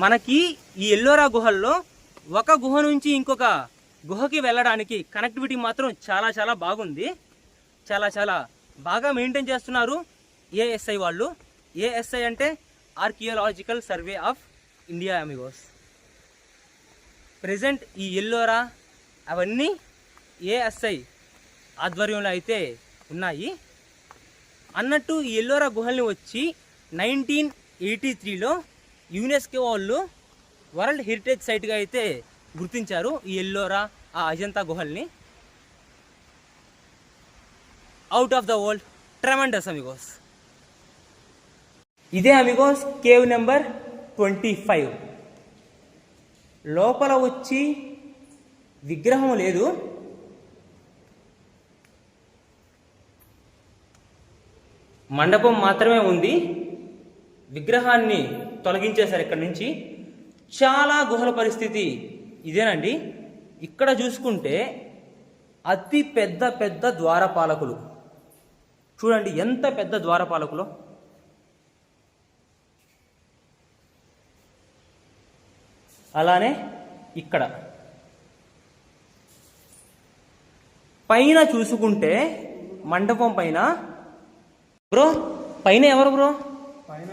మనకి ఈ ఎల్లోరా గుహల్లో ఒక గుహ నుంచి ఇంకొక గుహకి వెళ్ళడానికి కనెక్టివిటీ మాత్రం చాలా చాలా బాగుంది. చాలా చాలా బాగా మెయింటైన్ చేస్తున్నారు ఏఎస్ఐ వాళ్ళు. ఏఎస్ఐ అంటే archaeological survey of India amigos present ఈ ఎల్లోరా అవన్నీ ఏఎస్ఐ ఆధ్వర్యంలో అయితే ఉన్నాయి. అన్నట్టు ఈ ఎల్లోరా గుహల్ని వచ్చి నైన్టీన్ ఎయిటీ త్రీలో యునెస్కో వాళ్ళు వరల్డ్ హెరిటేజ్ సైట్గా అయితే గుర్తించారు ఈ ఎల్లోరా ఆ Ajanta గుహల్ని. Out of the world tremendous amigos ఇదే amigos cave number twenty five లోపల వచ్చి విగ్రహం లేదు. మండపం మాత్రమే ఉంది. విగ్రహాన్ని తొలగించేశారు ఇక్కడ నుంచి. చాలా గుహల పరిస్థితి ఇదేనండి. ఇక్కడ చూసుకుంటే అతి పెద్ద పెద్ద ద్వారపాలకులు. చూడండి ఎంత పెద్ద ద్వారపాలకులు. అలానే ఇక్కడ. పైన చూసుకుంటే మండపం పైన బ్రో పైన ఎవరు బ్రో? పైన